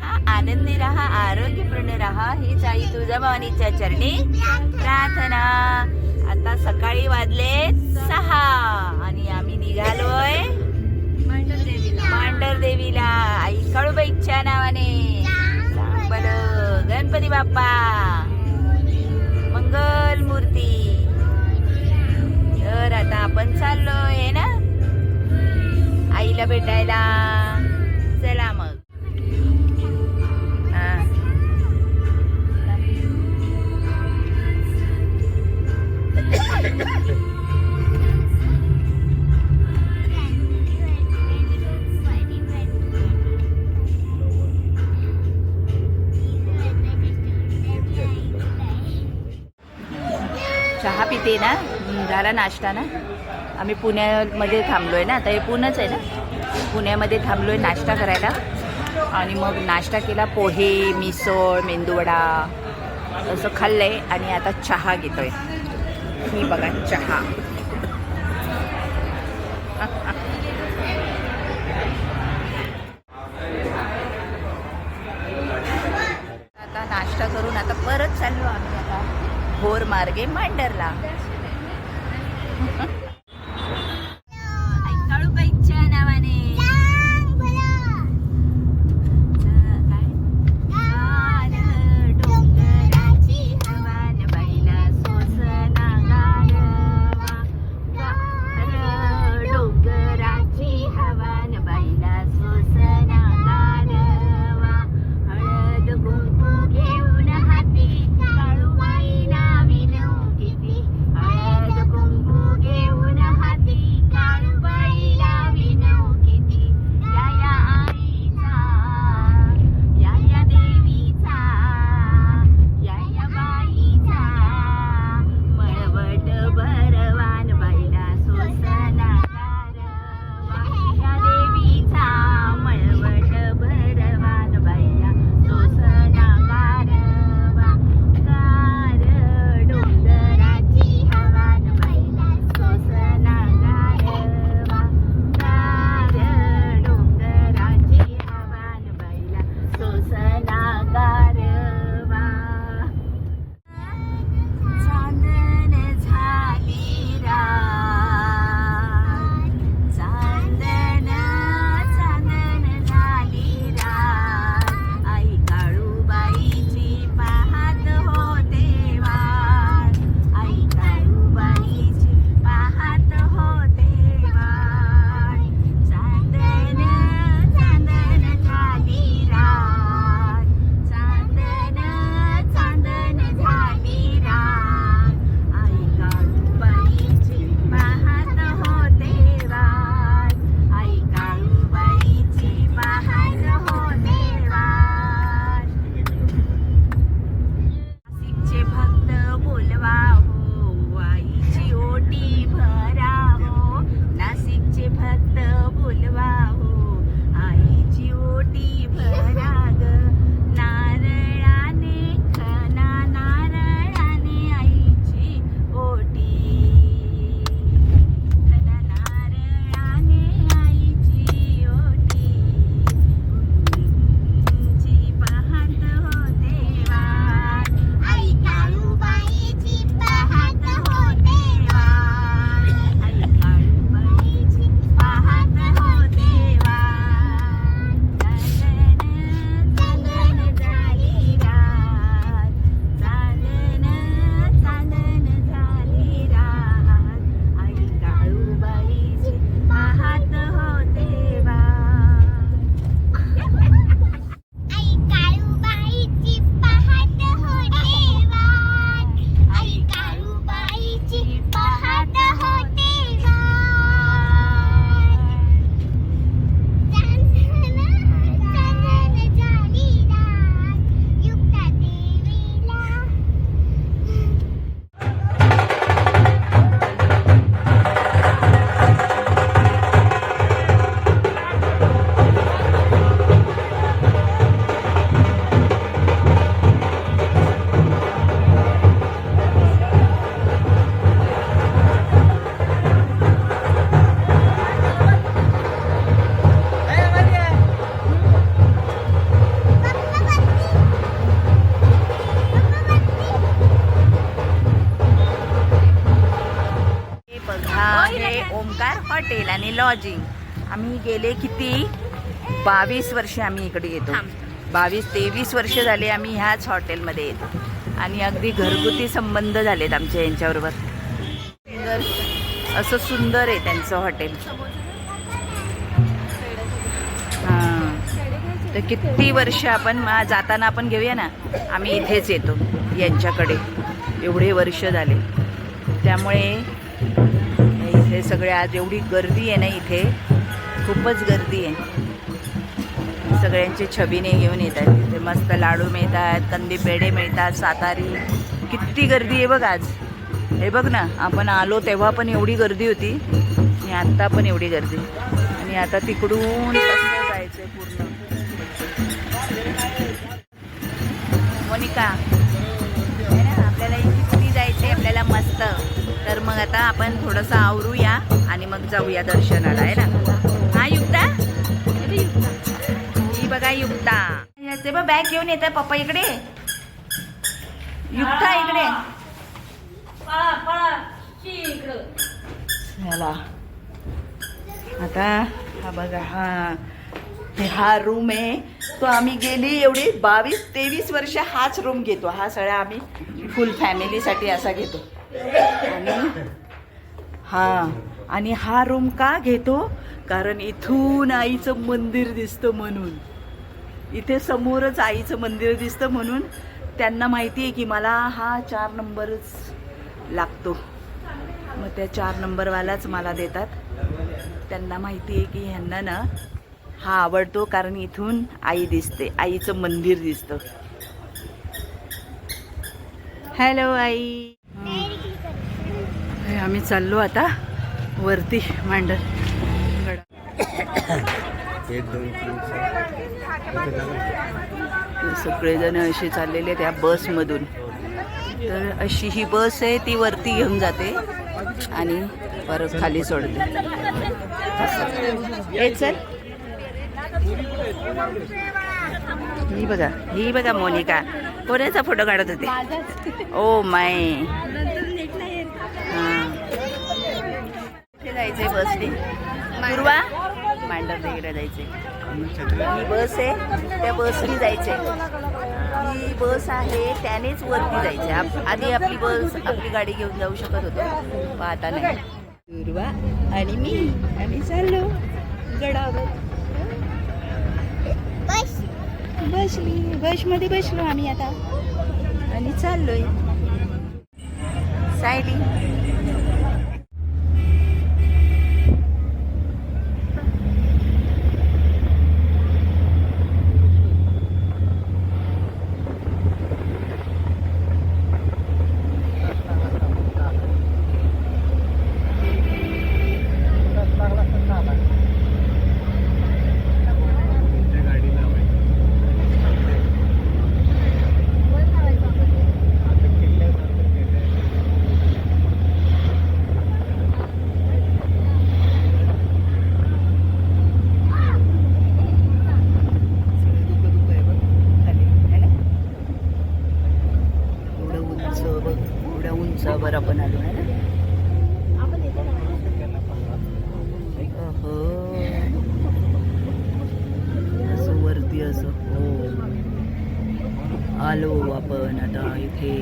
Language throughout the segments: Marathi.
राहा आनंदी राहा आरोग्यपूर्ण राहा हीच आई तुळजाभवानीच्या चरणी प्रार्थना. आता सकाळी वाजले सहा आणि आम्ही निघालोय मांडर देवीला आई कळूबाईच्या नावाने. बल गणपती बाप्पा. मंगल मूर्ती. तर आता आपण चाललोय ना? आईला भेटायला. चला मग. नाश्ता ना? आम्ही पुण्यामध्ये थांबलो आहे ना आता हे पुणंच आहे ना? पुण्यामध्ये थांबलो आहे नाश्ता करायला. आणि मग नाश्ता केला पोहे मिसळ मेंदूवडा असं खाल्लंय आणि आता चहा घेतोय. ही बघा चहा. आता नाश्ता करून आता परत चाललो आम्ही आता भोर मार्गे मांडरला Ha ha ha. เลยว่า हॉटेल आणि लॉजिंग आम्ही गेले किती? बावीस वर्षे आम्ही इकडे येतो. बावीस तेवीस वर्ष झाले आम्ही ह्याच हॉटेलमध्ये येतो. आणि अगदी घरगुती संबंध झालेत आमच्या यांच्याबरोबर. असं सुंदर आहे त्यांचं हॉटेल. हां. तर किती वर्ष आपण मा- जाताना आपण घेऊया ना आम्ही इथेच येतो यांच्याकडे. एवढे वर्ष झाले. त्यामुळे हे सगळे आज एवढी गर्दी आहे ना इथे. खूपच गर्दी आहे. सगळ्यांचे छबिने घेऊन येत आहेत. इथे मस्त लाडू मिळतात कंदी पेढे मिळतात सातारी. किती गर्दी आहे बघ आज. हे बघ ना आपण आलो तेव्हा पण एवढी गर्दी होती आणि आत्ता पण एवढी गर्दी. आणि आता तिकडून कसं जायचं पूर्ण. मोनिका आपण थोडंसं आवरूया आणि मग जाऊया दर्शनाला आहे ना? हा युक्ता? ही बघा युक्ता. ते बघ बॅग घेऊन येत पप्पा इकडे. युक्ता इकडे. आता हा बघा हा. हे हा रूम आहे. तो आम्ही गेली एवढी बावीस तेवीस वर्ष हाच रूम घेतो. हा सगळा आम्ही फुल फॅमिलीसाठी असा घेतो. आणि हा. आणि हा रूम का घेतो? कारण इथून आईचं मंदिर दिसतं म्हणून. इथे समोरच आईचं मंदिर दिसतं म्हणून त्यांना माहिती आहे की मला हा चार नंबरच लागतो. मग त्या चार नंबरवालाच मला देतात. त्यांना माहिती आहे की ह्यांना ना हा आवडतो कारण इथून आई दिसते आईचं मंदिर दिसतं. हॅलो आई. आम्ही चाललो आता वरती मांडर सगळेजण असे चाललेले त्या बसमधून. तर अशी ही बस आहे ती वरती घेऊन जाते आणि परत खाली सोडते. हे चल. ही बघा ही बघा मोनिका. कोणाचा फोटो काढत होते? Oh my. जायचंय बसने. मांडर वगैरे जायचंय. ही बस आहे. त्या बसनी जायचंय. ही बस आहे त्यानेच वरती जायचंय. आप- आधी आपली बस आपली गाडी घेऊन जाऊ शकत होतो. पण आता नाही. दुर्वा आणि मी. आम्ही चाललो. गडावर. बसली. बसमध्ये बसलो आम्ही आता. आणि चाललोय. सायली गाडी एवढं उंच बघ एवढ्या उंचावर आपण आलो आहे ना? अहो. असं वरती असं हो. आलो आपण आता इथे.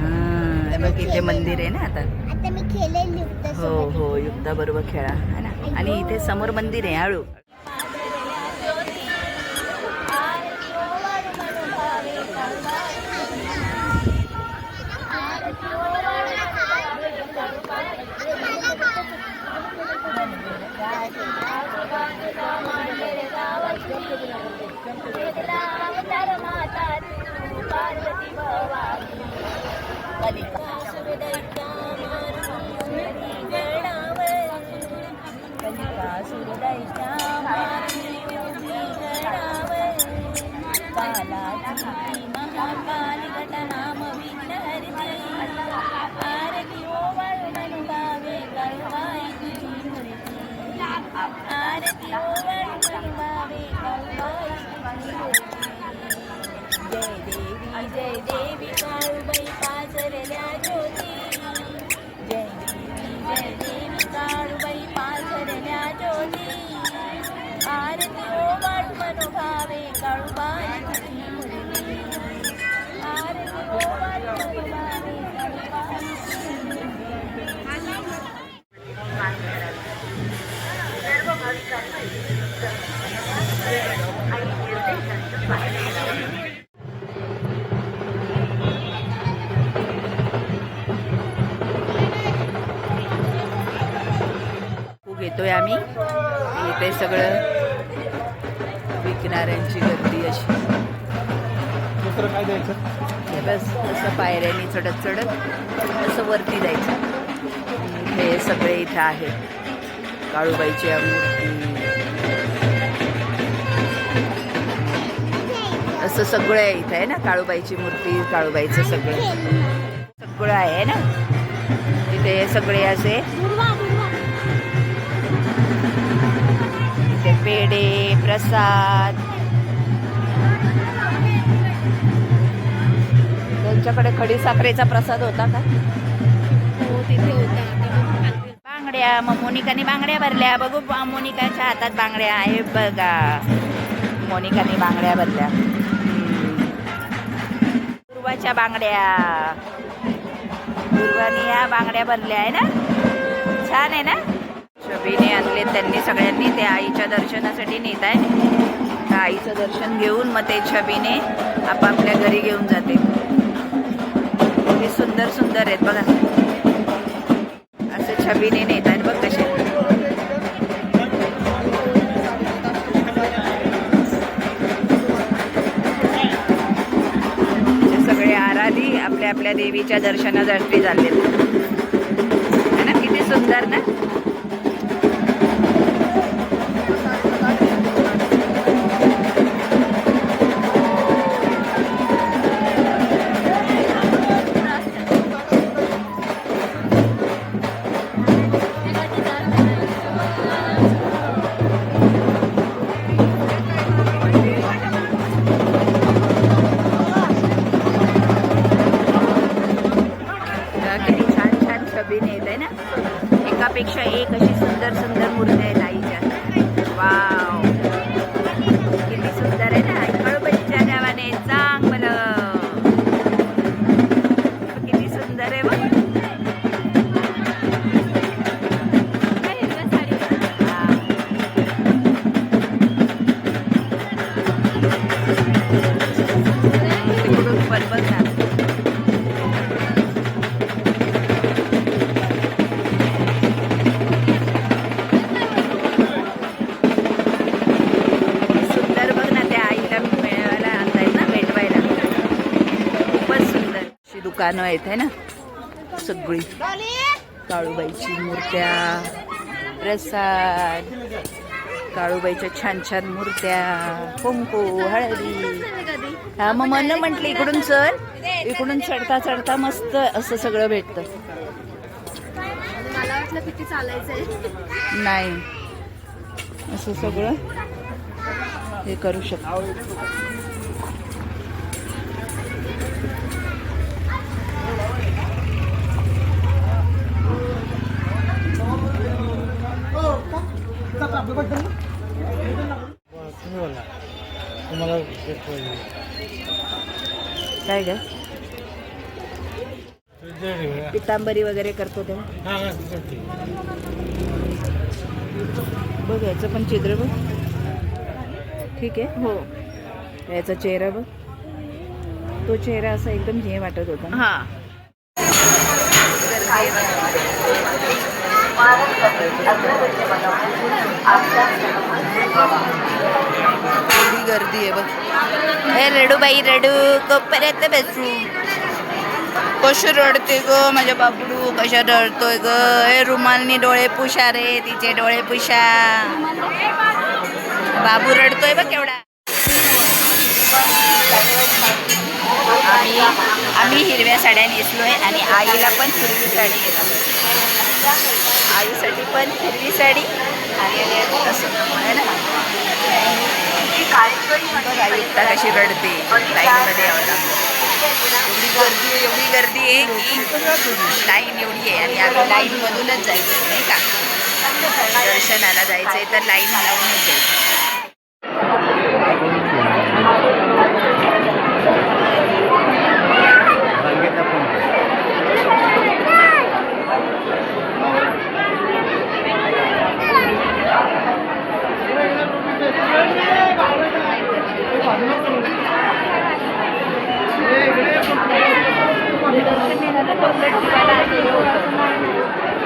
हा बघ इथे मंदिर आहे ना आता. हो हो युक्ता बरोबर खेळा है ना? आणि इथे समोर मंदिर आहे हळू घेतोय आम्ही. इथे सगळं विकणाऱ्यांची गर्दी अशी. दुसरं काय द्यायचं? हे बस असं पायऱ्यांनी चढत चढत असं वरती जायचं. हे सगळे इथं आहेत. काळूबाईची मूर्ती. असं सगळं आहे इथं आहे ना? काळूबाईची मूर्ती काळूबाईचं सगळं. सगळं आहे ना? तिथे सगळे असे पेढे प्रसाद. त्यांच्याकडे खडी साखरेचा प्रसाद होता का? हो तिथे होता. बांगड्या. मग मोनिकाने बांगड्या भरल्या. बघू मोनिकाच्या हातात बांगड्या आहे बघा. मोनिकाने बांगड्या भरल्या. पूर्वाच्या बांगड्या. पूर्वाने या बांगड्या भरल्या आहे ना? छान आहे ना? छबीने आणले त्यांनी सगळ्यांनी ते आईच्या दर्शनासाठी नेत आहे तर आईचं दर्शन घेऊन मग ते छबीने आपापल्या घरी घेऊन जाते. किती सुंदर सुंदर आहेत बघा. असं छबीने नेत आहेत बघ कसे. सगळे आराधी आपल्या आपल्या देवीच्या दर्शनासाठी झाले ना? किती सुंदर ना? एकापेक्षा एक अशी सुंदर सुंदर दुकानं आहेत है ना? सगळी. काळूबाईची मूर्त्या प्रसाद काळूबाईच्या छान छान मूर्त्या कुंकू हळदी. हा मग मन म्हटलं इकडून चढ इकडून चढता चढता मस्त असं सगळं भेटतं. नाही. असं सगळं हे करू शकतो. तुझ्या ठेवूया. पितांबरी वगैरे करतो ठेव. बघ याचं पण चित्र बघ ठीक आहे हो याचा चेहरा बघ तो चेहरा असा एकदम हे वाटत होता. हा एवढी गर्दी आहे बघ. हे रडू बाई रडू. कोपर्यात बसू. कशी रडते ग माझ्या बाबडू? कशा रडतोय ग? हे रुमालनी डोळे पुशा रे तिचे डोळे पुशा. बाबू रडतोय बघ केवढा. आम्ही आम्ही हिरव्या साड्या नेसलोय आणि आईला पण हिरवी साडी आईसाठी पण हिरवी साडी आणि असं आहे ना बघ कशी रडते. लाईनमध्ये यावं लागतं. एवढी गर्दी आहे एवढी गर्दी आहे की लाईन एवढी आहे आणि आम्ही लाईनमधूनच जायचं नाही का? दर्शनाला जायचंय तर लाईन लावूनच जायचं मध्ये दर्शन नाही झालं तर उलट फिरायला गेलो होतो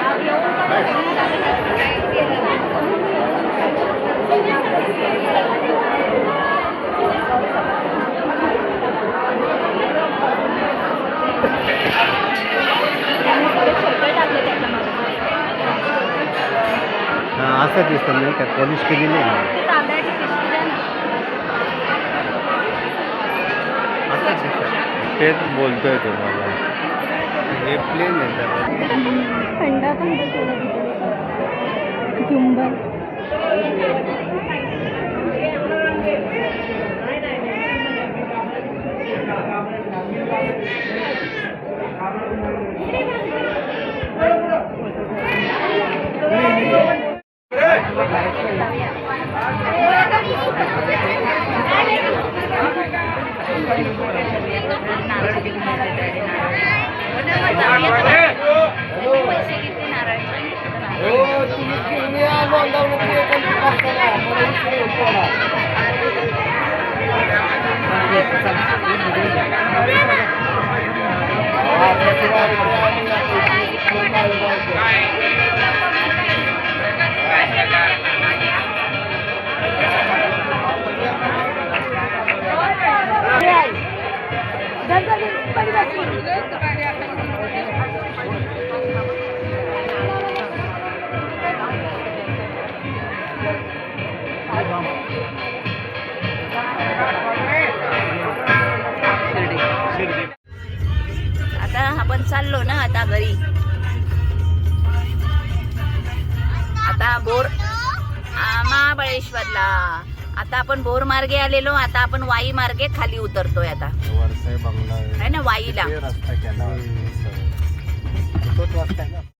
हा, असं दिसतं नाही का पॉलिश केलेली नाही. तांदळाची पिशवी द्या ना. असं दिसतं. तेच बोलतोय तुम्हाला. हे प्लेन आहे तर थंडा पण बसवला तिथे झुंबर Thank you. आता आपण चाललो ना आता घरी. आता बोर महाबळेश्वरला. आता आपण बोर मार्गे आलेलो आता आपण वाई मार्गे खाली उतरतोय आता. आहे ना वाईला.